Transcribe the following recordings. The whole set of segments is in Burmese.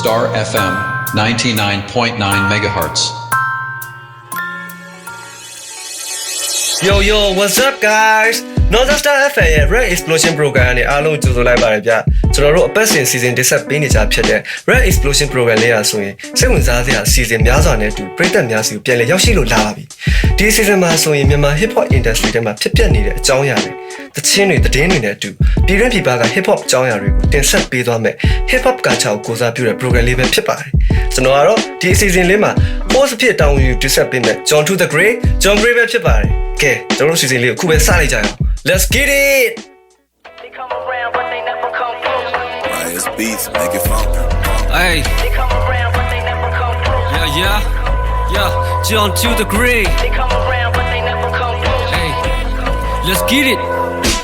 Star FM 99.9 megahertz. Yo yo what's up guys Northern Star FM ရဲ့ Red Explosion Program နဲ့အားလုံးကြိုဆိုလိုက်ပါတယ်ဗျကျွန်တော်တို့အပတ်စဉ် season တစ်ဆက်ပေးနေကြဖြစ်တဲ့ Red Explosion Program လေးရာဆိုရင်စိတ်ဝင်စားစရာ season များစွာနဲ့အတူပြည်သက်များစီကိုပြန်လည်ရောက်ရှိလို့လာပါပြီဒီ season မှာဆိုရင်မြန်မာ hip hop industry ထဲမှာဖြစ်ပျက်နေတဲ့အကြောင်းအရာတွေသချင်းတွေသတင်းတွေနဲ့အတူပြည်တွင်းပြည်ပက hip hop အကြောင်းအရာတွေကိုတင်ဆက်ပေးသွားမယ် hip hop ကချောက်ကိုစားပြုတဲ့ program လေးပဲဖြစ်ပါတယ်ကျွန်တော်ကတော့ဒီ season လေးမှာ host ဖြစ်တောင်းယူတင်ဆက်ပေးမယ် John to the Great John Gray ပဲဖြစ်ပါတယ် ကဲကျွန်တော်တို့ season လေးကိုအခုပဲစလိုက်ကြအောင် Let's get it They come around, but they never come through. Bias beats, make it funk. Hey, They come around, but they never come through. yeah, yeah, yeah. John to the grave. They come around, but they never come through. Hey, let's get it.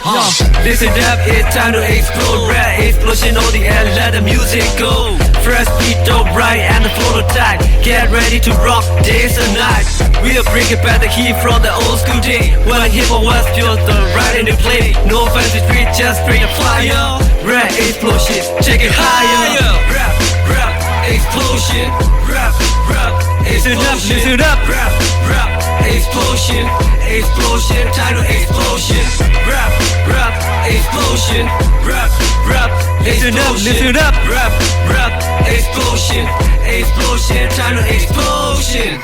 Huh. Listen up, it's time to explode. Rap explosion on the air, let the music go. Fresh beat, dope, right, and the prototype. Get ready to rock days and nights. We'll bring it back the heat from the old school day. When hip hop was pure, the right in the play. No fancy street, just bring a fire. Rap explosion, check it higher. Rap, rap, explosion. Rap, rap, listen up, listen up. Rap, rap, explosion, explosion, title explosion. Rap, rap, explosion. Rap, rap, listen up, listen up. Rap, rap, explosion, explosion, title explosion.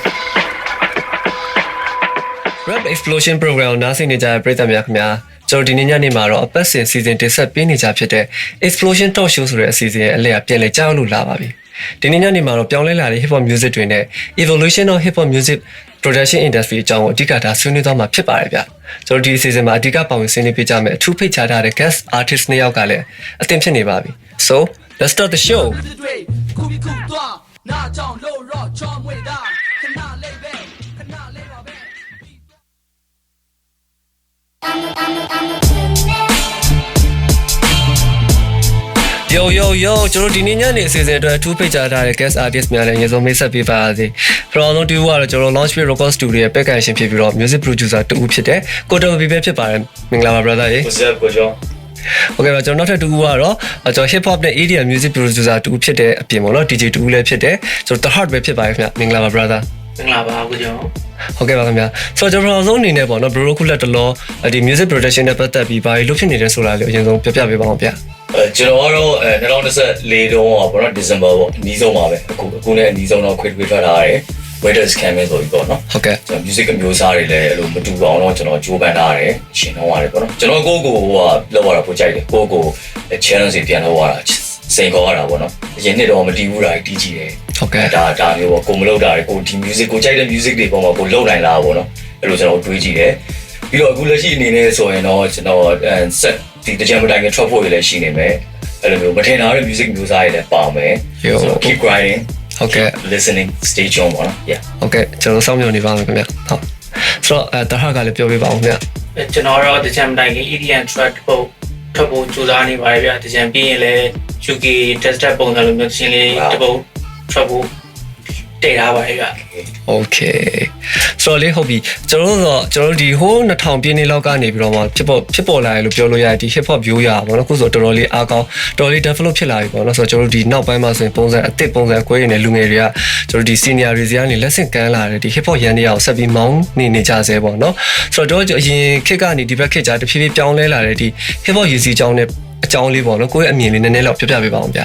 Rap Explosion Program ကိုနားဆင်နေကြတဲ့ပရိသတ်များခင်ဗျာကျွန်တော်ဒီနေ့ညနေမှာတော့အပတ်စဉ် season တင်ဆက်ပေးနေကြဖြစ်တဲ့ Explosion Talk Show ဆိုတဲ့အစီအစဉ်ရဲ့အလဲအပြန်လဲကြောက်လို့လာပါပြီ ဒီနေ့ညနေမှာတော့ပြောင်းလဲလာတဲ့ hip hop music တွေနဲ့ evolution of hip hop music production industry အကြောင်းကိုအဓိကထားဆွေးနွေးသွားမှာဖြစ်ပါတယ်ဗျကျွန်တော်ဒီ season မှာအဓိကပါဝင်ဆွေးနွေးပေးကြမယ်အထူးဖိတ်ကြားထားတဲ့ guest artist နှစ်ယောက်ကလည်းအသင်ဖြစ်နေပါပြီ so let's start the show 对，酷比酷多，那种肉肉超伟大，看那累呗，看那累宝贝。 yo yo yo ကျွန်တော်ဒီနေ့ညနေအစီအစဉ်အတွက်အထူးဖိတ်ကြားထားတဲ့ guest artist များလည်းအရင်ဆုံးမိတ်ဆက်ပေးပါရစေပထမဆုံးတူကတော့ကျွန်တော် Launchpad Record Studio ရဲ့ back end ရှင်ဖြစ်ပြီးတော့ music producer တူဖြစ်တဲ့ကိုတော်ဘီပဲဖြစ်ပါတယ်မင်္ဂလာပါ brother ရေ What's up ကိုကျော် โอเคပါကျွန်တော်နောက်ထပ်တူကတော့ကျွန်တော် hip hop နဲ့ EDM music producer တူဖြစ်တဲ့အပြင်ပေါ့နော် DJ တူလည်းဖြစ်တယ်ကျွန်တော် The Heart ပဲဖြစ်ပါတယ်ခင်ဗျမင်္ဂလာပါ brother မင်္ဂလာပါကိုကျော် ဟုတ်ကဲ့ပါခင်ဗျဆိုတော့ကျွန်တော်ပထမဆုံးအနေနဲ့ပေါ့နော် bro ခုလက်တလောဒီ music production နဲ့ပတ်သက်ပြီးဘာလို့ဖြစ်နေတယ်ဆိုတာလေးအရင်ဆုံးပြောပြပေးပါအောင်ဗျ အဲ ကျွန်တော်ကတော့အဲ2024တုန်းကပေါ့နော် December ပေါ့အနည်းဆုံးပါပဲအခုအခုလည်းအနည်းဆုံးတော့ခွေခွေထွက်ထားရတယ် Weather's Campaign ဆိုပြီးပေါ့နော်ဟုတ်ကဲ့ကျွန်တော် music အမျိုးအစားတွေလည်းအဲ့လိုမတူအောင်တော့ကျွန်တော်ကြိုးပမ်းထားရတယ်ရှင်တော့ရတယ်ပေါ့နော်ကျွန်တော်ကိုယ့်ကိုယ်ဟိုကလောက်ရတာပိုကြိုက်တယ်ကိုယ့်ကိုယ် challenge တွေပြန်လောက်ရတာစိန်ခေါ်ရတာပေါ့နော်အရင်နှစ်တော့မတီးဘူးတာတီးကြည့်တယ်ဟုတ်ကဲ့ဒါဒါမျိုးပေါ့ကိုမလုပ်တာတွေကိုဒီ music ကိုကြိုက်တဲ့ music တွေပေါ်မှာကိုလုပ်နိုင်လားပေါ့နော်အဲ့လိုကျွန်တော်တွေးကြည့်တယ်ပြီးတော့အခုလက်ရှိအနေနဲ့ဆိုရင်တော့ကျွန်တော်အဲ set ဒီတကြံမတိုင်က drop ဖို့ရလည်းရှိနေမယ်အဲ့လိုမျိုးမထင်တာတဲ့ music မျိုးစားတွေလည်းပါမယ် Yo. so keep grinding ဟုတ်ကဲ့ listening stay tuned ပေါ့နော် yeah ဟုတ်ကဲ့ကျွန်တော်စောင့်မျှော်နေပါမယ်ခင်ဗျဟုတ်ဆိုတော့အဲ The Heart ကလည်းပြောပြပါအောင်ဗျကျွန်တော်တော့တကြံမတိုင်ခင် EDM track ပုတ်ထွက်ဖို့ကြိုးစားနေပါတယ်ဗျတကြံပြီးရင်လည်း UK test ပုံစံလိုမျိုးရှင်းလေးတစ်ပုတ်ထွက်ဖို့တည်ထားပါတယ်ဗျ Okay ဆိုတော့လေဟုတ်ပြီကျွန်တော်တို့တော့ကျွန်တော်တို့ဒီဟိုး2000ပြည့်နှစ်လောက်ကနေပြီးတော့မှဖြစ်ပေါ်ဖြစ်ပေါ်လာရလို့ပြောလို့ရတယ်ဒီ hip hop view ရပါဘောနော်အခုဆိုတော်တော်လေးအားကောင်းတော်တော်လေး develop ဖြစ်လာပြီပေါ့နော်ဆိုတော့ကျွန်တော်တို့ဒီနောက်ပိုင်းမှာဆိုရင်ပုံစံအသစ်ပုံစံအကွဲရင်းနဲ့လူငယ်တွေကကျွန်တော်တို့ဒီ senior တွေစီကနေလက်ဆင့်ကမ်းလာတယ်ဒီ hip hop ရန်တွေကိုဆက်ပြီးမောင်းနေနေကြဆဲပေါ့နော်ဆိုတော့ကျွန်တော်အရင်ခေတ်ကနေဒီဘက်ခေတ်ကြာတဖြည်းဖြည်းပြောင်းလဲလာတဲ့ဒီ hip hop ရည်စည်းကြောင်းနဲ့အကြောင်းလေးပေါ့နော်ကိုယ့်ရဲ့အမြင်လေးနည်းနည်းလောက်ပြပြပေးပါအောင်ဗျ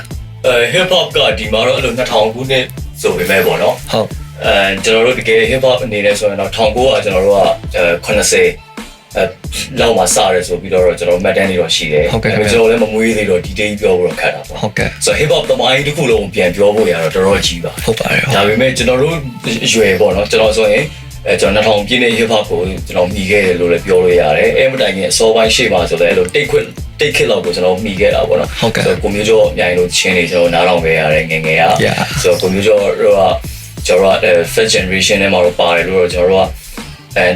အဲ hip hop ကဒီမှာတော့အဲ့လို2000ခုနှစ်ဆိုပေမဲ့ပေါ့နော်ဟုတ် အဲကျွန်တော်တို့တကယ် hip hop အနေနဲ့ဆိုရင်တော့1900ကကျွန်တော်တို့ကအဲ80အဲလောက်မှစရဲဆိုပြီးတော့ကျွန်တော်မှတ်တမ်းတွေတော့ရှိတယ်ဟုတ်ကဲ့ခင်ဗျာကျွန်တော်လည်းမမွေးသေးတော့ဒီတေးပြောဖို့တော့ခက်တာပေါ့ဟုတ်ကဲ့ဆိုတော့ hip hop သမိုင်းတစ်ခုလုံးပြန်ပြောဖို့ရတော့တော်တော်ကြီးပါဟုတ်ပါတယ်ဟုတ်ဒါပေမဲ့ကျွန်တော်တို့အရွယ်ပေါ့နော်ကျွန်တော်ဆိုရင်အဲကျွန်တော်2000ပြည့်တဲ့ hip hop ကိုကျွန်တော်မိခဲ့တယ်လို့လည်းပြောလို့ရတယ်အဲမတိုင်ခင်အစောပိုင်းရှေ့မှာဆိုလည်းအဲ့လို take quit take quit လောက်ကိုကျွန်တော်မိခဲ့တာပေါ့နော်ဟုတ်ကဲ့ဆိုတော့ကိုမျိုးကျော်အမြိုင်လို့ချင်းနေကျွန်တော်နားထောင်ခဲ့ရတယ်ငယ်ငယ်က Yeah. ဆိုတော့ကိုမျိုးကျော်တို့က ကျွန်တော်တို့က first generation နဲ့မှာတော့ပါတယ်လို့တော့ကျွန်တော်တို့ကအဲ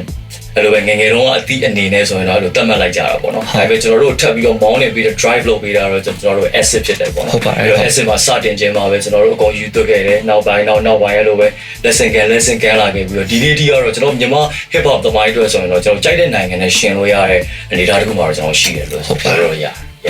အဲ့လိုပဲငယ်ငယ်တုန်းကအတိအနေနဲ့ဆိုရင်တော့အဲ့လိုတတ်မှတ်လိုက်ကြတာပေါ့နော်ဒါပေမဲ့ကျွန်တော်တို့ထပ်ပြီးတော့မောင်းနေပြီးတော့ drive လုပ်ပေးတာတော့ကျွန်တော်တို့ asset ဖြစ်တယ်ပေါ့နော်ဟုတ်ပါတယ်အဲ့တော့ asset မှာစတင်ခြင်းမှာပဲကျွန်တော်တို့အကုန်ယူသွတ်ခဲ့တယ်နောက်ပိုင်းနောက်နောက်ပိုင်းအဲ့လိုပဲ lesson ကန် lesson ကန်လာခဲ့ပြီးတော့ဒီနေ့ထိကတော့ကျွန်တော်မြန်မာ hip hop သမိုင်းအတွက်ဆိုရင်တော့ကျွန်တော်ကြိုက်တဲ့နိုင်ငံနဲ့ရှင်လို့ရတဲ့အနေအထားတစ်ခုမှာတော့ကျွန်တော်ရှိတယ်လို့ဟုတ်ပါပြောလို့ရ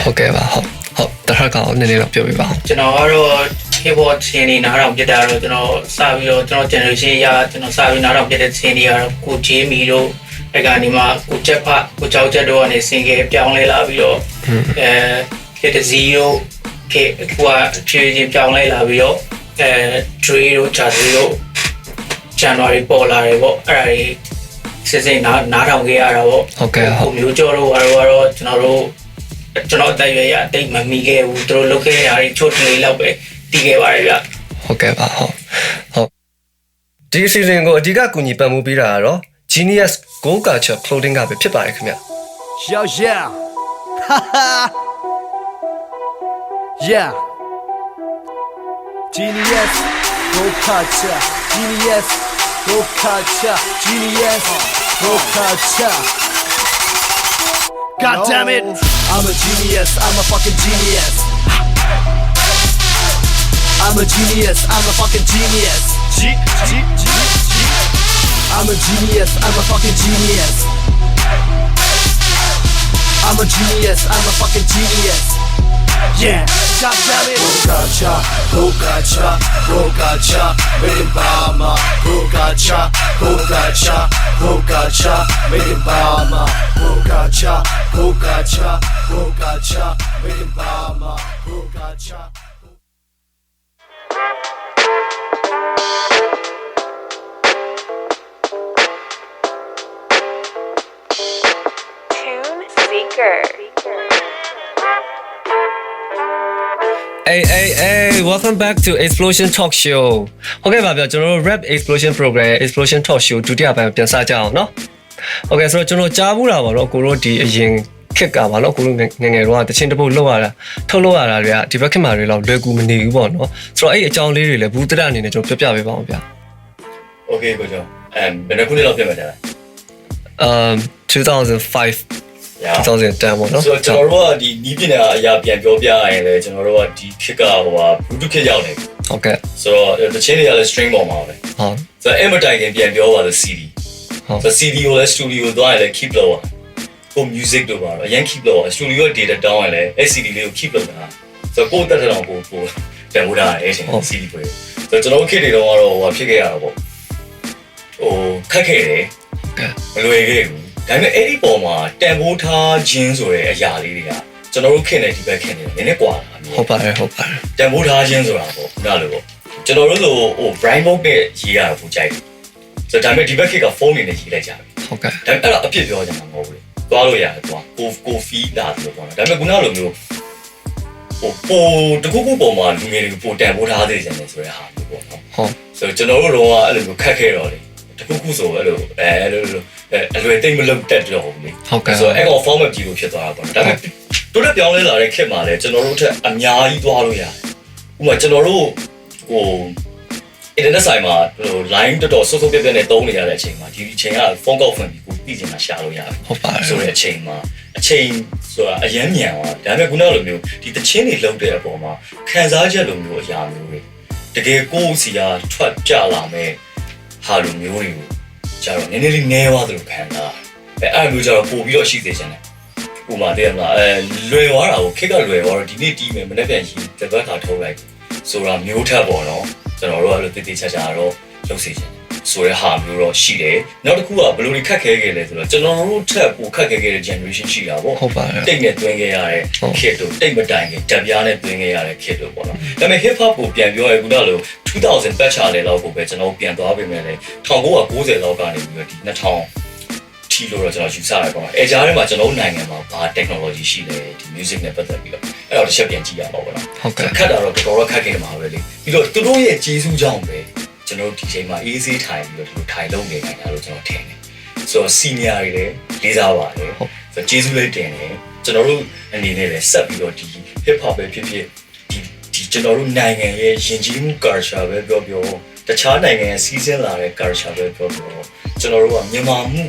ဟုတ်ကဲ့ပါဟုတ်ဟုတ် The Heart ကလည်းနည်းနည်းလောက်ပြောပြပါအောင်ကျွန်တော်ကတော့ hip hop ချင်းနေနားထောင်ပြတာတော့ကျွန်တော်စပြီးတော့ကျွန်တော် generation ရကျွန်တော်စပြီးနားထောင်ပြတဲ့ချင်းတွေကတော့ကိုဂျေမီတို့အဲ့ကနေမှကိုချက်ဖကိုကြောက်ချက်တို့ကနေ single ပြောင်းလဲလာပြီးတော့အဲကတဇီတို့ကေကွာချေချင်းပြောင်းလဲလာပြီးတော့အဲ Dre တို့ Jazzy တို့ January ပေါ်လာတယ်ပေါ့အဲ့ဒါတွေစစ်စစ်နားနားထောင်ခဲ့ရတာပေါ့ဟုတ်ကဲ့ဟုတ်ဟိုမျိုးကြောတို့ကတော့ကတော့ကျွန်တော်တို့ကျွန်တော်အသက်အရွယ်ရအတိတ်မမီခဲ့ဘူးသူတို့လုပ်ခဲ့ရတာတွေချို့တလေးလောက်ပဲ တည်ခဲ့ပါတယ်ဗျဟုတ်ကဲ့ပါဟုတ်ဟုတ်ဒီ season ကိုအဓိကကူညီပံ့ပိုးပေးတာကတော့ Genius Go Culture Clothing ကပဲဖြစ်ပါတယ်ခင်ဗျ Yo yeah Yeah Genius Go Culture Genius Go Culture Genius Go Culture God damn it I'm a genius I'm a fucking genius I'm a genius I'm a fucking genius G G G G I'm a genius I'm a fucking genius I'm a genius, I'm a fucking genius. Yeah, God damn it. Hokacha, make it Bama. Hokacha, make it Bama. Hokacha, make it Bama. Hokacha. Seeker. Hey hey hey welcome back to Explosion Talk Show ဟုတ်ကဲ့ပါဗျာကျွန်တော်တို့ Rap Explosion Program ရဲ့ Explosion Talk Show ဒုတိယပိုင်းပြန်စကြအောင်เนาะဟုတ်ကဲ့ဆိုတော့ကျွန်တော်ကြားဘူးတာပါတော့ကိုတို့ဒီအရင်ခက်ကပါတော့ကိုတို့ငယ်ငယ်တော့တချင်းတစ်ပုတ်လောက်ရတာထုတ်လောက်ရတာတွေကဒီဘက်ခက်မှာတွေတော့လွယ်ကူမနေဘူးပေါ့နော်ဆိုတော့အဲ့အကြောင်းလေးတွေလည်းဘူးတရအနေနဲ့ကျွန်တော်ပြပြပေးပါအောင်ဗျာ โอเคကိုကျော်အဲဘယ်နှခုနှစ်လောက်ပြတ်မှာလဲ um 2005 ညာ2010ပေါ့နော်ဆိုတော့ကျွန်တော်တို့ကဒီနီးပညာအရာပြန်ပြောပြရရင်လည်းကျွန်တော်တို့ကဒီခက်ကဟိုဟာ Bluetooth ခက်ရောက်နေပြီဟုတ်ကဲ့ဆိုတော့တချင်းတွေကလည်း string ပေါ်မှာပဲဟုတ်ဆိုတော့အဲ့မတိုင်ခင်ပြန်ပြောပါလို့ CD ဟုတ်ဆိုတော့ CD ကိုလည်း studio သွားရင်လည်း keep လုပ်ရကို music တို့ပါတော့အရင် keep လုပ်ရ studio ရဲ့ data down ရင်လည်းအဲ့ CD လေးကို keep လုပ်တာဆိုတော့ကိုယ်တက်တဲ့တော့ကိုကိုပြန်ဖို့တာအဲ့ချင်း CD ပဲဆိုတော့ကျွန်တော်တို့ခေတ်တွေတော့ကတော့ဟိုဖြစ်ခဲ့ရတာပေါ့ဟိုခက်ခဲ့တယ်ကဲမလွယ်ခဲ့ဘူး ဒါပေမဲ့အဲ့ဒီပုံမှာတန်ဖိုးထားခြင်းဆိုတဲ့အရာလေးတွေကကျွန်တော်တို့ခင်တဲ့ဒီဘက်ခင်နေတယ်နည်းနည်းကွာတာမျိုးဟုတ်ပါတယ်ဟုတ်ပါတယ်တန်ဖိုးထားခြင်းဆိုတာပေါ့ခုနလိုပေါ့ကျွန်တော်တို့လိုဟို brain book နဲ့ရေးရတာပူကြိုက်တယ်ဆိုတော့ဒါပေမဲ့ဒီဘက်ခေတ်ကဖုန်းနေနဲ့ရေးလိုက်ကြတယ်ဟုတ်ကဲ့ဒါပေမဲ့အဲ့တော့အပြစ်ပြောကြမှာမဟုတ်ဘူးလေသွားလို့ရတယ်သွားကိုကိုဖီးလာတယ်လို့ပြောတာဒါပေမဲ့ခုနလိုမျိုးဟိုပိုတခုခုပုံမှာလူငယ်တွေကိုပိုတန်ဖိုးထားသေးတယ်ဆိုတဲ့ဟာမျိုးပေါ့နော်ဟုတ်ဆိုတော့ကျွန်တော်တို့တော့အဲ့လိုမျိုးခက်ခဲတော့လေတခုခုဆိုအဲ့လိုအဲအဲ့လိုလို အဲအလွယ်သိမ့်မလုပ်တတ်တော့ဘူးလေဟုတ်ကဲ့ဆိုတော့အဲ့ကောင် format ကြီးကိုဖြစ်သွားတာပေါ့ဒါပေမဲ့တို့တက်ပြောင်းလဲလာတဲ့ခေတ်မှာလည်းကျွန်တော်တို့ထက်အများကြီးသွားလို့ရတယ်ဥပမာကျွန်တော်တို့ဟို internet ဆိုင်မှာဟို line တော်တော်ဆုပ်ဆုပ်ပြက်ပြက်နဲ့တုံးနေရတဲ့အချိန်မှာဒီအချိန်က phone call ဖွင့်ပြီးကိုသိချင်တာရှာလို့ရတယ်ဟုတ်ပါတယ်ဆိုတဲ့အချိန်မှာအချိန်ဆိုတာအယမ်းမြန်သွားဒါပေမဲ့ခုနကလိုမျိုးဒီတချင်းတွေလုံးတဲ့အပေါ်မှာခံစားချက်လိုမျိုးအရာမျိုးတွေတကယ်ကိုယ့်စီကထွက်ကြလာမဲ့ဟာလိုမျိုးတွေကို ကျတော့နည်းနည်းလေးနည်းသွားသလိုခံစားအဲအဲ့လိုမျိုးကျတော့ပို့ပြီးတော့ရှိသေးချင်တယ်ဥပမာတည်းမလားအဲလွယ်သွားတာကိုခက်ကလွယ်သွားတော့ဒီနေ့တီးမယ်မနေ့ပြန်ရှိတပတ်ခါထုတ်လိုက်ဆိုတာမျိုးထက်ပေါ့နော်ကျွန်တော်တို့အဲ့လိုတည်တည်ချာချာတော့လုပ်စေချင်တယ် ဆိုတဲ့ဟာမျိုးတော့ရှိတယ်နောက်တစ်ခုကဘယ်လိုတွေခက်ခဲခဲ့လဲဆိုတော့ကျွန်တော်တို့ထက်ပိုခက်ခဲခဲ့တဲ့ generation ရှိတာပေါ့ဟုတ်ပါတယ်တိတ်နဲ့တွင်းခဲ့ရတဲ့ဟုတ်ခစ်တို့တိတ်မတိုင်ခင်ဓာတ်ပြားနဲ့တွင်းခဲ့ရတဲ့ခစ်တို့ပေါ့နော်ဒါပေမဲ့ hip hop ကိုပြန်ပြောရခုနလို2000 batch လေလောက်ကိုပဲကျွန်တော်ပြန်သွားပြင်မဲ့လေ1990လောက်ကနေပြီးတော့ဒီ2000ထီလို့တော့ကျွန်တော်ယူဆရပေါ့နော်အဲကြားထဲမှာကျွန်တော်တို့နိုင်ငံမှာဘာ technology ရှိလဲဒီ music နဲ့ပတ်သက်ပြီးတော့အဲ့တော့တစ်ချက်ပြန်ကြည့်ရပါဘောနော်ဟုတ်ကဲ့ခက်တာတော့တော်တော်ခက်ခဲ့မှာပဲလေပြီးတော့သူတို့ရဲ့ကျေးဇူးကြောင့်ပဲ ကျွန်တော်တို့ဒီချိန်မှာ easy ထိုင်ပြီးတော့ဒီလိုထိုင်လုံးနေနိုင်တာလို့ကျွန်တော်ထင်တယ်ဆိုတော့ senior တွေလည်းလေးစားပါတယ်ဟုတ်ဆိုတော့ကျေးဇူးလေးတင်တယ်ကျွန်တော်တို့အနေနဲ့လည်းဆက်ပြီးတော့ဒီ hip hop ပဲဖြစ်ဖြစ်ဒီဒီကျွန်တော်တို့နိုင်ငံရဲ့ယဉ်ကျေးမှု culture ပဲပြောပြောတခြားနိုင်ငံရဲ့စီးစင်းလာတဲ့ culture ပဲပြောပြောကျွန်တော်တို့ကမြန်မာမှု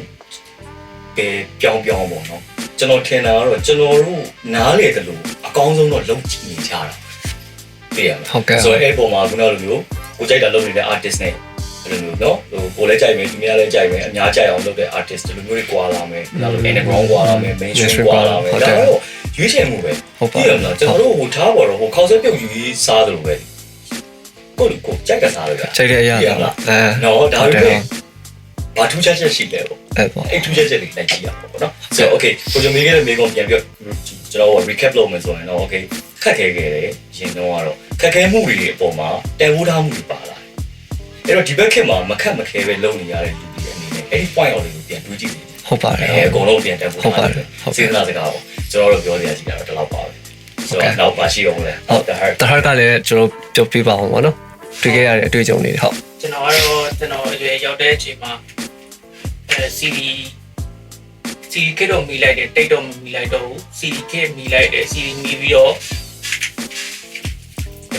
ပဲပြောင်းပြောင်းပေါ့နော်ကျွန်တော်ထင်တာကတော့ကျွန်တော်တို့နားလေတယ်လို့အကောင်းဆုံးတော့လုပ်ကြည့်နေကြတာသိရမလားဟုတ်ကဲ့ဆိုတော့အဲ့ပုံမှာခုနလိုမျိုး ကိုကြိုက်တာလုပ်နေတဲ့ artist နဲ့ဘယ်လိုမျိုးနော်ဟိုကိုလည်းကြိုက်မယ်သူများလည်းကြိုက်မယ်အများကြိုက်အောင်လုပ်တဲ့ artist ဒီလိုမျိုးတွေကွာလာမယ်ဒါလို underground ကွာလာမယ် mainstream ကွာလာမယ်ဒါတော့ရွေးချယ်မှုပဲဟုတ်ပါဘူးကျွန်တော်တို့ဟိုထားပေါ်တော့ဟိုခေါင်းဆက်ပြုတ်ယူရေးစားတယ်လို့ပဲကိုယ်ကိုကြိုက်ကစားလို့ကြိုက်တဲ့အရာလားအဲနော်ဒါပေမဲ့ဘာထူးခြားချက်ရှိလဲပေါ့အဲ့ပေါ့အဲ့ထူးခြားချက်တွေလိုက်ကြည့်ရအောင်ပေါ့နော်ဆိုတော့ okay ကိုကျွန်တော်မေးခဲ့တဲ့မေးခွန်းပြန်ပြောကျွန်တော် recap လုပ်မယ်ဆိုရင်တော့ okay ခက်ခဲခဲ့တယ်ရင်တော့ကတော့ ခက်ခဲမှုတွေအပေါ်မှာတန်ဖိုးထားမှုတွေပါလာတယ်အဲ့တော့ဒီဘက်ခေတ်မှာမခက်မခဲပဲလုပ်နေရတဲ့လူတွေအနေနဲ့အဲ့ဒီ point အောင်တွေကိုပြန်တွေးကြည့်နေတယ်ဟုတ်ပါတယ်အဲအကုန်လုံးပြန်တန်ဖိုးဟုတ်ထားပါတယ်တယ်ဟုတ်ပါတယ်စေတနာစကားပေါ့ကျွန်တော်တို့ပြောနေရကြည့်တာတော့ဒီလောက်ပါပဲဆိုတော့နောက်ပါရှိအောင်လဲဟုတ်ဒါဟာတခါကလည်းကျွန်တော်ပြောပြပါအောင်ပေါ့နော်တွေ့ခဲ့ရတဲ့အတွေ့အကြုံတွေဟုတ်ကျွန်တော်ကတော့ကျွန်တော်အရွယ်ရောက်တဲ့အချိန်မှာအဲ CD CD ကတော့မိလိုက်တယ်တိတ်တော့မမိလိုက်တော့ဘူး CD ကမိလိုက်တယ် CD မိပြီးတော့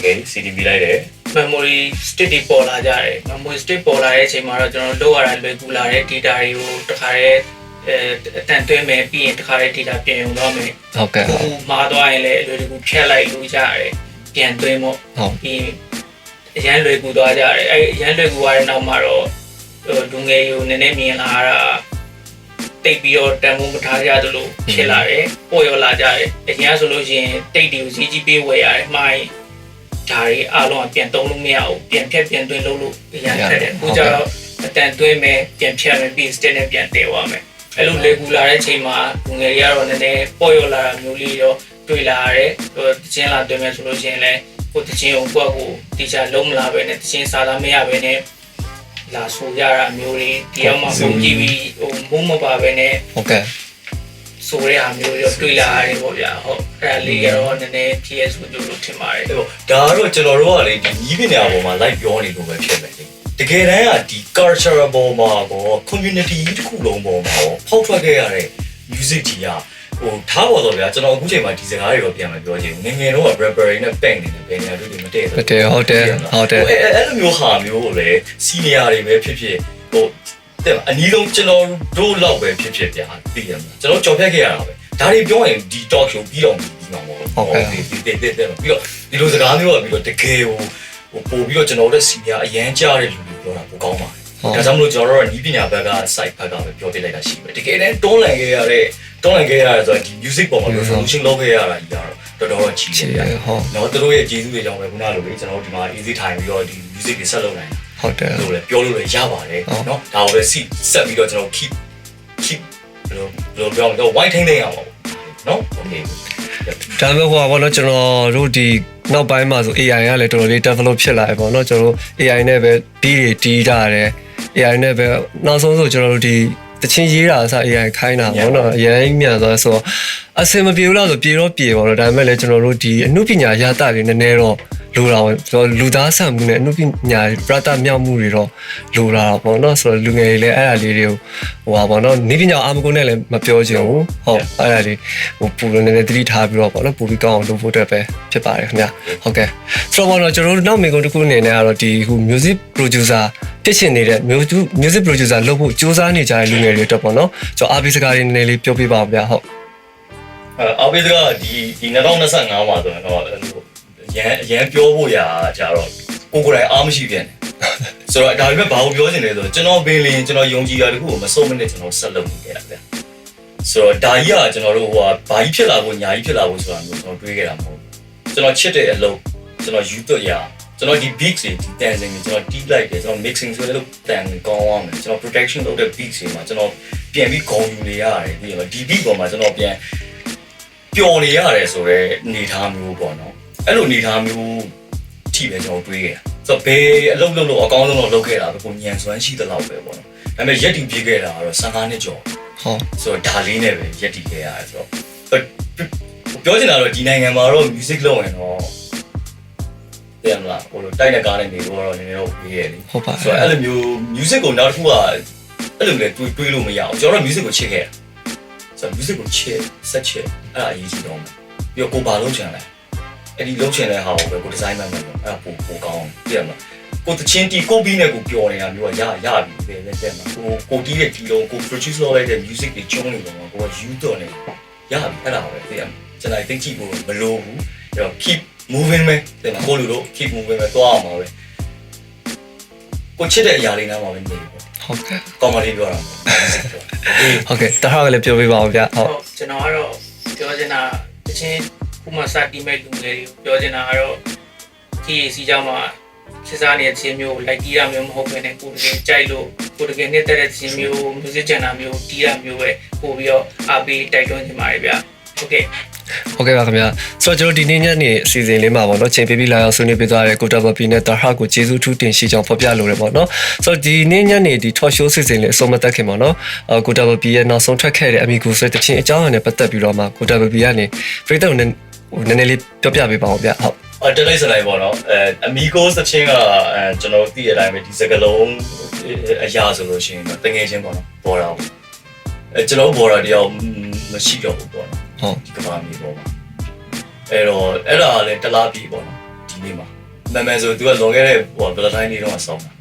okay CD ပြီးလိုက်တယ် memory stick တွေပေါ်လာကြတယ် memory stick ပေါ်လာတဲ့အချိန်မှာတော့ကျွန်တော်လောက်ရတာလွယ်ကူလာတဲ့ data တွေကိုတခါတည်းအဲအတန်သွင်းမယ်ပြီးရင်တခါတည်း data ပြင်用တော့မယ်ဟုတ်ကဲ့ခုဟုတ်မှားသွားရင်လည်းအလွယ်တကူဖြတ်လိုက်လို့ရတယ်ပြန်သွင်းဖို့ဟုတ်ပြီးအရန်လွယ်ကူသွားကြတယ်အဲအရန်လွယ်ကူသွားတဲ့နောက်မှာတော့ဟိုလူငယ်ကိုနည်းနည်းမြင်လာတာတိတ်ပြီးတော့တန်ဖိုးမထားကြသလိုဖြစ်လာတယ်ပေါ်ရောလာကြတယ်အရင်ကဆိုလို့ရှိရင်တိတ်တွေကိုစီးကြီးပေးဝယ်ရတယ်မှားရင် ဒါတွေအားလုံးကပြန်သုံးလို့မရဘူးပြန်ဖြတ်ပြန်သွင်းလို့လို့အရင်ထက်တယ်အခုကျတော့အတန်သွင်းမယ်ပြန်ဖြတ်မယ်ပြီး state နဲ့ပြန်တည်သွားမယ်အဲ့လိုလေကူလာတဲ့ချိန်မှာလူငယ်တွေကတော့နည်းနည်းပေါ်ရောလာတာမျိုးလေးတော့တွေ့လာရတယ်ဟိုတချင်းလာတွေ့မယ်ဆိုလို့ရှိရင်လည်းကိုတချင်းကိုကိုယ့်ကိုတီချာလုံးမလာပဲနဲ့တချင်းစာသားမရပဲနဲ့လာဆိုကြတာမျိုးတွေဒီအောင်မှပုံကြည့်ပြီးဟိုမုန်းမပါပဲနဲ့ဟုတ်ကဲ့ ဆိုတဲ့အားမျိုးရောတွေ့လာရတယ်ပေါ့ဗျာဟုတ်အဲ့ဒါလေးကတော့နည်းနည်း PS ကိုတို့လို့ထင်ပါတယ်ဟိုဒါကတော့ကျွန်တော်တို့ကလေဒီညီးပညာပေါ်မှာ live ပြောနေလို့ပဲဖြစ်မယ်လေတကယ်တမ်းကဒီ culture ပေါ်မှာကော community ကြီးတစ်ခုလုံးပေါ်မှာကောဖောက်ထွက်ခဲ့ရတဲ့ music ကြီးကဟိုထားပေါ်တော့ဗျာကျွန်တော်အခုချိန်မှာဒီစကားတွေတော့ပြန်မပြောချင်ဘူးငယ်ငယ်တော့ rapper တွေနဲ့ bank နေတယ်ဘယ်နေရာတွေ့တွေ့မတည့်ဟုတ်တယ်ဟုတ်တယ်ဟုတ်တယ်အဲ့အဲ့လိုမျိုးဟာမျိုးကိုလေ senior တွေပဲဖြစ်ဖြစ်ဟို တဲ့အနည်းဆုံးကျွန်တော်တို့လောက်ပဲဖြစ်ဖြစ်ဗျာသိရမလားကျွန်တော်ကြော်ဖြတ်ခဲ့ရတာပဲဒါတွေပြောရင်ဒီ talk show ပြီးအောင်ပြီးမှာမဟုတ်ဘူးဒီဒီဒီပြီးတော့ဒီလိုစကားမျိုးကပြီးတော့တကယ်ဟိုဟိုပို့ပြီးတော့ကျွန်တော်တို့ senior အရန်ကြားတဲ့လူတွေပြောတာပိုကောင်းပါတယ်ဒါကြောင့်မလို့ကျွန်တော်တို့ကနီးပညာဘက်က site ဘက်ကပဲပြောပြလိုက်တာရှိတယ်တကယ်တမ်းတွန်းလှန်ခဲ့ရတဲ့တွန်းလှန်ခဲ့ရတဲ့ဆိုတော့ဒီ music ပေါ်မှာ solution လုပ်ခဲ့ရတာကြီးကတော့တော်တော်ကြီးချီတယ်ဗျာဟုတ်နော်သူတို့ရဲ့ကျေးဇူးတွေကြောင့်ပဲခုနလိုလေကျွန်တော်တို့ဒီမှာ easy time ပြီးတော့ဒီ music တွေဆက်လုပ်နိုင် ဟုတ်တယ် လို့လည်းပြောလို့လည်းရပါတယ် ဟုတ် เนาะဒါကိုပဲစီဆက်ပြီးတော့ကျွန်တော် keep keep ဘယ်လိုဘယ်လိုပြောမလဲ white ထိန်းသိမ်းရအောင်ပေါ့เนาะ okay ဒါပေမဲ့ဟိုပါတော့ကျွန်တော်တို့ဒီနောက်ပိုင်းမှာဆို AI ကလည်းတော်တော်လေး develop ဖြစ်လာပြီပေါ့နော်ကျွန်တော်တို့ AI နဲ့ပဲ beat တွေတီးကြတယ် AI နဲ့ပဲနောက်ဆုံးဆိုကျွန်တော်တို့ဒီတချင်းရေးတာအစား AI ခိုင်းတာပေါ့နော်အရင်မြန်သွားဆိုတော့ အစင်မပြေဘူးလားဆိုပြေတော့ပြေပါတော့ဒါပေမဲ့လည်းကျွန်တော်တို့ဒီအမှုပညာရတာတွေနည်းနည်းတော့လိုတာပေါ့ကျွန်တော်လူသားဆန်မှုနဲ့အမှုပညာပရတမြောက်မှုတွေတော့လိုတာပေါ့နော်ဆိုတော့လူငယ်တွေလည်းအဲ့ဒါလေးတွေကိုဟိုပါပေါ့နော်နိပညာအာမကုန်းနဲ့လည်းမပြောချင်ဘူးဟုတ်အဲ့ဒါလေးဟိုပူလို့နည်းနည်းသတိထားပြီးတော့ပေါ့နော်ပူပြီးကောင်းအောင်လုပ်ဖို့အတွက်ပဲဖြစ်ပါတယ်ခင်ဗျဟုတ်ကဲ့ဆိုတော့ပေါ့နော်ကျွန်တော်တို့နောက်မိကုန်းတစ်ခုအနေနဲ့ကတော့ဒီဟို music producer ဖြစ်ရှင်နေတဲ့ music music producer လုပ်ဖို့စူးစမ်းနေကြတဲ့လူငယ်တွေအတွက်ပေါ့နော်ကျွန်တော်အားပေးစကားလေးနည်းနည်းလေးပြောပြပါအောင်ဗျာဟုတ် အဲအော်ဘေးကဒီဒီ2025မှာဆိုရင်တော့အဲ့လိုရန်ရန်ပြောဖို့ရာကြတော့ကိုကိုယ်တိုင်အားမရှိပြန်တယ်ဆိုတော့ဒါပေမဲ့ဘာကိုပြောချင်လဲဆိုတော့ကျွန်တော်ပင်လင်ကျွန်တော်ယုံကြည်တာတခုကိုမဆုံးမနစ်ကျွန်တော်ဆက်လုပ်နေခဲ့တာဗျဆိုတော့ဒါကြီးကကျွန်တော်တို့ဟိုဟာဘာကြီးဖြစ်လာဖို့ညာကြီးဖြစ်လာဖို့ဆိုတာမျိုးကျွန်တော်တွေးခဲ့တာမဟုတ်ဘူးကျွန်တော်ချစ်တဲ့အလုပ်ကျွန်တော်ယူသွတ်ရကျွန်တော်ဒီ beats တွေဒီ dancing တွေကျွန်တော် deep light တွေကျွန်တော် mixing ဆိုတဲ့လို့တန်ကောင်းအောင်မယ်ကျွန်တော် protection လုပ်တဲ့ beats တွေမှာကျွန်တော်ပြန်ပြီးဂုံယူနေရတယ်ပြီးတော့ဒီ beat ပေါ်မှာကျွန်တော်ပြန် ပျော်နေရတယ်ဆိုတော့အနေထားမျိုးပေါ့နော်အဲ့လိုအနေထားမျိုးထိပဲကျွန်တော်တွေးခဲ့တာဆိုတော့ဘယ်အလုပ်လုပ်လို့အကောင်းဆုံးတော့လုပ်ခဲ့တာပဲကိုညံစွမ်းရှိတဲ့လောက်ပဲပေါ့နော်ဒါပေမဲ့ရက်တည်ပြေးခဲ့တာကတော့15နှစ်ကျော်ဟုတ်ဆိုတော့ဒါလေးနဲ့ပဲရက်တည်ခဲ့ရတယ်ဆိုတော့ပြောချင်တာတော့ဒီနိုင်ငံမှာတော့ music လုပ်ရင်တော့ပြန်လာဟိုလိုတိုက်တဲ့ကားနဲ့နေလို့တော့နည်းနည်းတော့ပြေးရလေဟုတ်ပါဆိုတော့အဲ့လိုမျိုး music ကိုနောက်တစ်ခုကအဲ့လိုလေတွေးတွေးလို့မရအောင်ကျွန်တော်တို့ music ကိုချစ်ခဲ့တာဆိုတော့ music ကိုချစ်ဆက်ချစ် အဲ့ဒါအရေးကြီးတော့မယ်ပြီးတော့ကိုဘာလုပ်ချင်လဲအဲ့ဒီလုပ်ချင်တဲ့ဟာကိုပဲကို design မှတ်မယ်အဲ့ဒါပိုပိုကောင်းတယ်ပြရမလားကိုတချင်းတီကိုဘီနဲ့ကိုပျော်နေတာမျိုးကရရပြီပဲပဲတဲ့မှာကိုကိုတီးတဲ့တီလုံးကို produce လုပ်လိုက်တဲ့ music တွေကျုံးနေတော့ကိုက you တော့နေရပြီအဲ့ဒါပဲသိရမလားကျွန်တော်သိကြည့်ဖို့မလိုဘူးအဲ့တော့ keep moving ပဲတဲ့မှာကိုလူတို့ keep moving ပဲသွားအောင်ပါပဲကိုချစ်တဲ့အရာလေးနားမှာပဲနေပေါ့ဟုတ်ကဲ့ကောင်းမလေးပြောတာပေါ့အေးဟုတ်ကဲ့တခါကလည်းပြောပြပါအောင်ဗျာဟုတ်ဟုတ်ကျွန်တော်ကတော့ ပြောချင်တာတချင်းခုမှစတီးမဲ့လူငယ်တွေကိုပြောချင်တာကတော့ KAC ကျောင်းမှာစစ်စားနေတဲ့ခြင်းမျိုးကိုလိုက်တီးရမျိုးမဟုတ်ဘဲနဲ့ကိုယ်တကယ်ကြိုက်လို့ကိုယ်တကယ်နှစ်သက်တဲ့ခြင်းမျိုး music channel မျိုးတီးရမျိုးပဲပို့ပြီးတော့အားပေးတိုက်တွန်းနေပါတယ်ဗျဟုတ်ကဲ့ ဟုတ်ကဲ့ပါခင်ဗျာဆိုတော့ကျွန်တော်ဒီနေ့ညနေအစီအစဉ်လေးမှာပေါ့နော်ချိန်ပေးပြီးလာအောင်ဆွေးနွေးပေးသွားတဲ့ကိုတာဘပီနဲ့တာဟာကိုကျေးဇူးထူးတင်ရှိကြောင်းဖော်ပြလိုတယ်ပေါ့နော်ဆိုတော့ဒီနေ့ညနေဒီ talk show အစီအစဉ်လေးအဆုံးမသက်ခင်ပေါ့နော်အော်ကိုတာဘပီရဲ့နောက်ဆုံးထွက်ခဲ့တဲ့အမီကူဆိုတဲ့တခြင်းအကြောင်းအရာနဲ့ပတ်သက်ပြီးတော့မှကိုတာဘပီကနေပြည်သူ့နည်းဟိုနည်းနည်းလေးပြောပြပေးပါအောင်ဗျဟုတ်အော်တလေးစလိုက်ပေါ့နော်အဲအမီကိုစချင်းကအဲကျွန်တော်သိတဲ့အတိုင်းပဲဒီစကလုံးအရာဆိုလို့ရှိရင်တော့တငယ်ချင်းပေါ့နော်ပေါ်တာပေါ့အဲကျွန်တော်ပေါ်တာတယောက်မရှိတော့ဘူးပေါ့နော် ဟုတ်ဒီကဘာမီပေါ်မှာအဲ့တော့အဲ့ဒါကလည်းတလားပြီပေါ့နော်ဒီနေ့မှာမန်မန်ဆိုသူကလွန်ခဲ့တဲ့ဟိုဘယ်တိုင်းနေတော့ဆောင်းတာ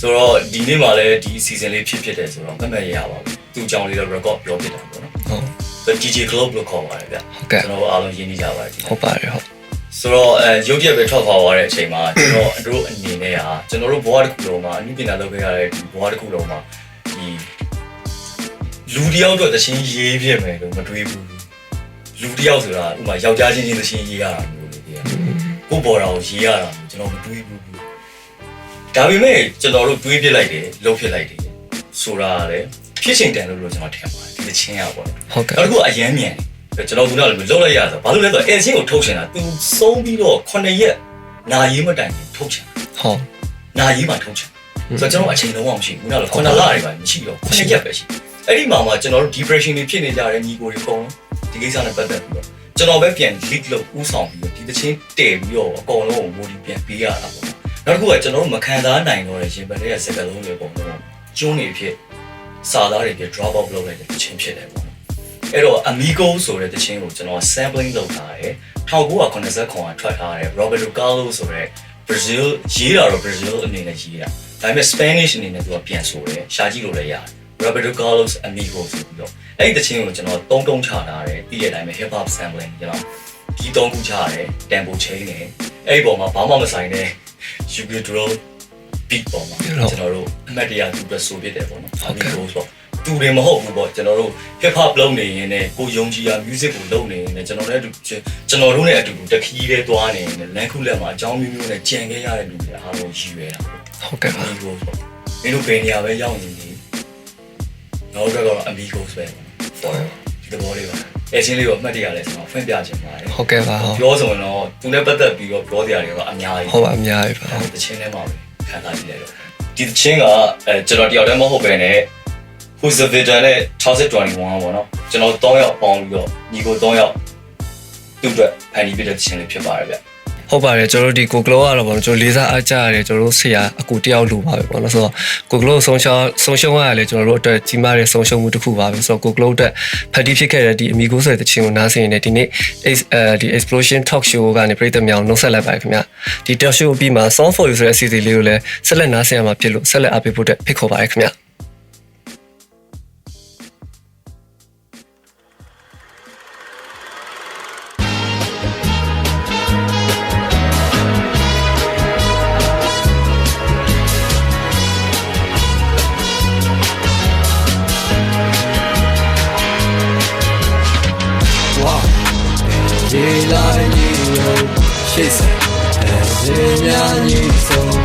ဆိုတော့ဒီနေ့မှာလည်းဒီ season လေးဖြစ်ဖြစ်တယ်ဆိုတော့မမှတ်ရပါဘူးသူ့ကြောင့်လေးတော့ record ပြောပြတာပေါ့နော်ဟုတ်ဆို DJ Club လို့ခေါ်ပါတယ်ဗျဟုတ်ကဲ့ကျွန်တော်အားလုံးရင်းနှီးကြပါတယ်ဒီနေ့ဟုတ်ပါတယ်ဟုတ်ဆိုတော့အဲရုပ်ရက်ပဲထွက်ခွာသွားတဲ့အချိန်မှာကျွန်တော်အတို့အနေနဲ့ဟာကျွန်တော်တို့ဘဝတစ်ခုလုံးမှာအနုပညာလုပ်ခဲ့ရတဲ့ဒီဘဝတစ်ခုလုံးမှာဒီ လူတစ်ယောက်တော့တခြင်းရေးပြမယ်လို့မတွေးဘူးလူတစ်ယောက်ဆိုတာဥပမာယောက်ျားချင်းချင်းတခြင်းရေးရတာမျိုးလေဒီကကိုယ်ပေါ်တာကိုရေးရတာမျိုးကျွန်တော်မတွေးဘူးဒါပေမဲ့ကျွန်တော်တို့တွေးပြလိုက်တယ်လုပ်ဖြစ်လိုက်တယ်ဆိုတာကလည်းဖြစ်ချိန်တန်လို့လို့ကျွန်တော်ထင်ပါတယ်ဒီတခြင်းရပေါ့နော်ဟုတ်ကဲ့နောက်တစ်ခုအရန်မြန်တယ်ကျွန်တော်ကလည်းလုံးလိုက်ရဆိုဘာလို့လဲဆိုတော့အဲချင်းကိုထုတ်ချင်တာသူဆုံးပြီးတော့9ရက်နာရီမတိုင်ထုတ်ချင်ဟုတ်နာရီမှထုတ်ချင်ဆိုတော့ကျွန်တော်အချိန်လုံးဝမရှိဘူးခုနက9လတွေပါမရှိတော့9ရက်ပဲရှိ အဲ့ဒီမှာမှကျွန်တော်တို့ depression တွေဖြစ်နေကြတဲ့ညီကိုတွေအကုန်လုံးဒီကိစ္စနဲ့ပတ်သက်ပြီးတော့ကျွန်တော်ပဲပြန် lead လုပ်ဦးဆောင်ပြီးတော့ဒီတချင်းတည်ပြီးတော့အကုန်လုံးကို mood ပြန်ပေးရတာပေါ့နောက်တစ်ခုကကျွန်တော်တို့မခံစားနိုင်တော့တဲ့ရှင်ပန်တဲ့စကားလုံးတွေပုံတော့ကျွန်းနေဖြစ်စာသားတွေဖြစ် drop out လုပ်လိုက်တဲ့တချင်းဖြစ်တယ်ပေါ့အဲ့တော့ Amigo ဆိုတဲ့တခြင်းကိုကျွန်တော် sampling လုပ်ထားတယ်1980ခွန်ကထွက်ထားတယ် Roberto Carlos ဆိုတဲ့ Brazil ရေးတာတော့ Brazil အနေနဲ့ရေးတာဒါပေမဲ့ Spanish အနေနဲ့သူကပြန်ဆိုတယ်ရှာကြည့်လို့လည်းရတယ် Roberto Carlos Amigo ဆိုပြီးတော့အဲ့ဒီတခြင်းကိုကျွန်တော်တုံးတုံးချထားတယ်ပြီးတဲ့အတိုင်းပဲ hip hop sampling ကျွန်တော်ဒီသုံးခုချရတယ် tempo chain နဲ့အဲ့ဒီပုံမှာဘာမှမဆိုင်တဲ့ Yugi drill beat ပုံမှာကျွန်တော်တို့အမှတ်တရသူပဲဆိုပြတယ်ပေါ့နော် Amigo ဆိုတော့တူတယ်မဟုတ်ဘူးပေါ့ကျွန်တော်တို့ hip hop လုပ်နေရင်လည်းကိုယုံကြည်ရ music ကိုလုပ်နေရင်လည်းကျွန်တော်လည်းအတူကျွန်တော်တို့နဲ့အတူတူတခီးလေးသွားနေရင်လည်းလမ်းခုလက်မှာအကြောင်းမျိုးမျိုးနဲ့ကြံခဲ့ရတဲ့လူတွေအားလုံးရည်ရွယ်တာပေါ့ဟုတ်ကဲ့ပါ amigos ပေါ့မင်းတို့ဘယ်နေရာပဲရောက်နေ နေတော့တော့ amigos ပဲပေါ့ဒီသဘောလေးပါအဲချင်းလေးကိုအမှတ်တရလဲကျွန်တော်ဖွင့်ပြချင်ပါတယ်ဟုတ်ကဲ့ပါဟုတ်ပြောဆိုရင်တော့သူနဲ့ပတ်သက်ပြီးတော့ပြောစရာတွေကတော့အများကြီးဟုတ်ပါအများကြီးပါဟုတ်တချင်းထဲမှာပဲခံစားကြည့်လိုက်တော့ဒီတချင်းကအဲကျွန်တော်တယောက်တည်းမဟုတ်ပဲနဲ့ Who's the Villain နဲ့1021ပေါ့နော်ကျွန်တော်3ယောက်ပေါင်းပြီးတော့ညီကို3ယောက်သူ့အတွက်ဖန်တီးပြတဲ့တချင်းလေးဖြစ်ပါတယ်ဗျ ဟုတ်ပါတယ်ကျွန်တော်တို့ဒီကိုကလောကတော့ဗောနော်ကျွန်တော်လေးစားအားကြရတယ်ကျွန်တော်တို့ဆရာအကူတယောက်လူပါပဲဗောနော်ဆိုတော့ကိုကလောဆုံးရှုံးဆုံးရှုံးရလဲကျွန်တော်တို့အတွက်ကြီးမားတဲ့ဆုံးရှုံးမှုတစ်ခုပါပဲဆိုတော့ကိုကလောအတွက်ဖတ်တီးဖြစ်ခဲ့တဲ့ဒီအမီကိုဆိုတဲ့တခြင်းကိုနားဆင်နေတဲ့ဒီနေ့အဲဒီ explosion talk show ကနေပြည်သက်မြောင်နှုတ်ဆက်လိုက်ပါတယ်ခင်ဗျဒီ talk show ပြီးမှာ song for you ဆိုတဲ့အစီအစဉ်လေးကိုလည်းဆက်လက်နားဆင်ရမှာဖြစ်လို့ဆက်လက်အားပေးဖို့အတွက်ဖိတ်ခေါ်ပါတယ်ခင်ဗျ အဲရေများကြီးဆုံး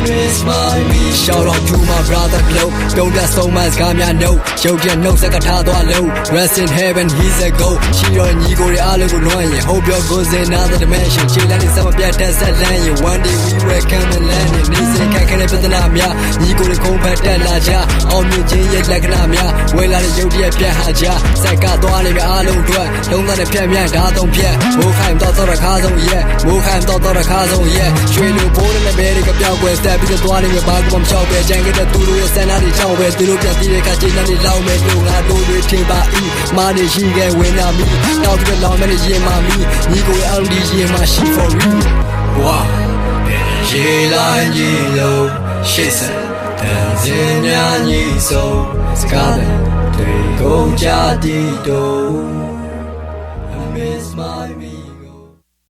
စကားကိုကြတိတော့ Miss my me shout out to my brother Glow don't let so much ကများ no ရုပ်ပြနှုတ်စက်ကထားသွားလို့ rest in heaven he's a go ရှိတော့ညီကိုတွေအားလုံးကိုလွှမ်းရင် hope your goes in another dimension ခြေလမ်းနဲ့စမပြတ်တဲ့ဆက်လန်းရင် one day we will come and land in နေစခက်ခဲတဲ့ပြဿနာများညီကိုတွေခုံးဖက်တက်လာကြအောင်မြင်ခြင်းရဲ့လက္ခဏာများဝေလာတဲ့ရုပ်တရက်ပြတ်ဟာကြစက်ကသွားနေပြီအားလုံးအတွက်လုံးသားနဲ့ဖြတ်မြန်းဓာတ်သုံးဖြတ်မိုးခိုင်တော့တော့ခါဆုံးရဲ့မိုးခိုင်တော့တော့ခါဆုံးရဲ့ရွှေလိုဘိုးနဲ့ဘဲတွေကပြောက်ွယ်စတက်ပြီးတော့သွားနေပြီဘာကမှမချောက်ပဲကြံခဲ့တဲ့သူတို့ရဲ့စန္ဒတွေချောက်ပဲသူတို့ပြန်တည်တဲ့ခါချိန်နဲ့လောက်မဲ့လို့ငါတို့တွေထင်ပါဤမာနေရှိခဲ့ဝင်လာမီနောက်ပြီးတော့လောင်မဲ့ရင်မာမီညီကိုရဲ့အောင်ဒီရင်မာရှိ for you wow ရေလာညီလုံးရှေ့ဆက်တန်စင်များညီဆုံးစကားတွေကိုကြတည်တော့ I miss my me